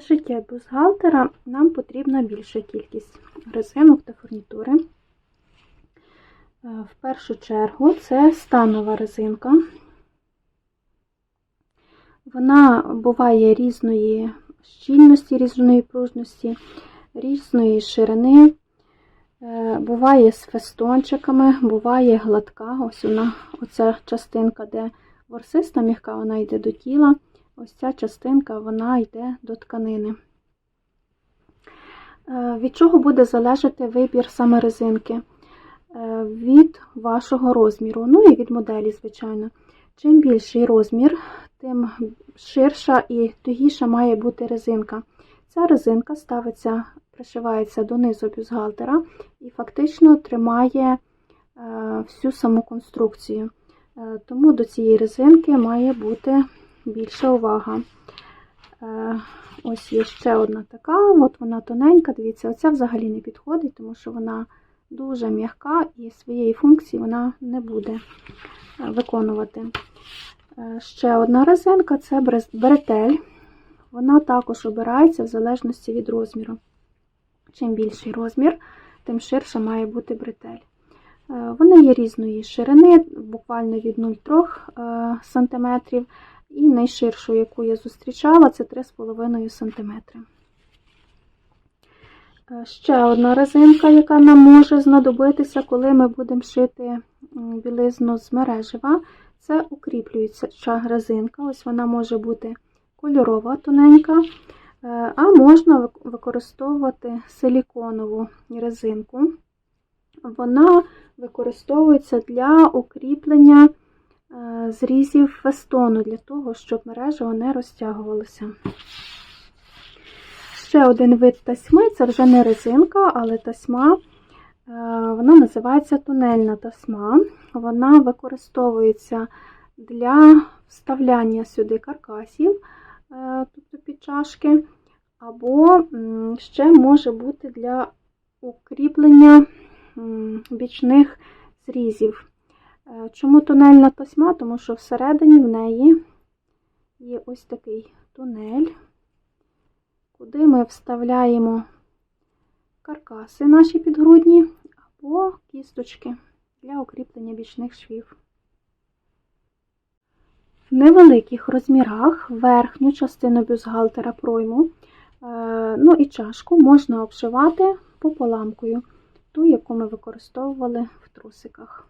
Для шиття бюстгальтера нам потрібна більша кількість резинок та фурнітури. Е, В першу чергу це станова резинка. Вона буває різної щільності, різної пружності, різної ширини. Е, Буває з фестончиками, буває гладка. Ось вона, оця частинка, де ворсиста м'яка, вона йде до тіла. Ось ця частинка вона йде до тканини. Е, Від чого буде залежати вибір саме резинки? Е, Від вашого розміру, ну і від моделі, звичайно. Чим більший розмір, тим ширша і тугіша має бути резинка. Ця резинка ставиться, пришивається донизу бюстгальтера і фактично тримає е, всю саму конструкцію. Тому до цієї резинки має бути більша увага. Е, Ось є ще одна така, от вона тоненька, дивіться, оця взагалі не підходить, тому що вона дуже м'яка і своєї функції вона не буде е, виконувати. Е, Ще одна резинка це бретель. Вона також обирається в залежності від розміру. Чим більший розмір, тим ширша має бути бретель. Вони є різної ширини, буквально від 0,3 см, і найширшу, яку я зустрічала, це 3,5 см. Е, Ще одна резинка, яка нам може знадобитися, коли ми будемо шити білизну з мережева, це укріплююча резинка. Ось вона може бути кольорова, тоненька, е, а можна використовувати силіконову резинку. Вона використовується для укріплення зрізів фестону, для того, щоб мережево не розтягувалося. Ще один вид тасьми це вже не резинка, але тасьма. е, Вона називається тунельна тасьма. Вона використовується для вставляння сюди каркасів, е, тобто під чашки, або ще може бути для укріплення бічних зрізів. Е, Чому тунельна тасьма? Тому що всередині в неї є ось такий тунель, куди ми вставляємо каркаси наші підгрудні або кісточки для укріплення бічних швів. В невеликих розмірах верхню частину бюстгальтера пройму, е, ну і чашку можна обшивати пополамкою, ту, яку ми використовували в трусиках.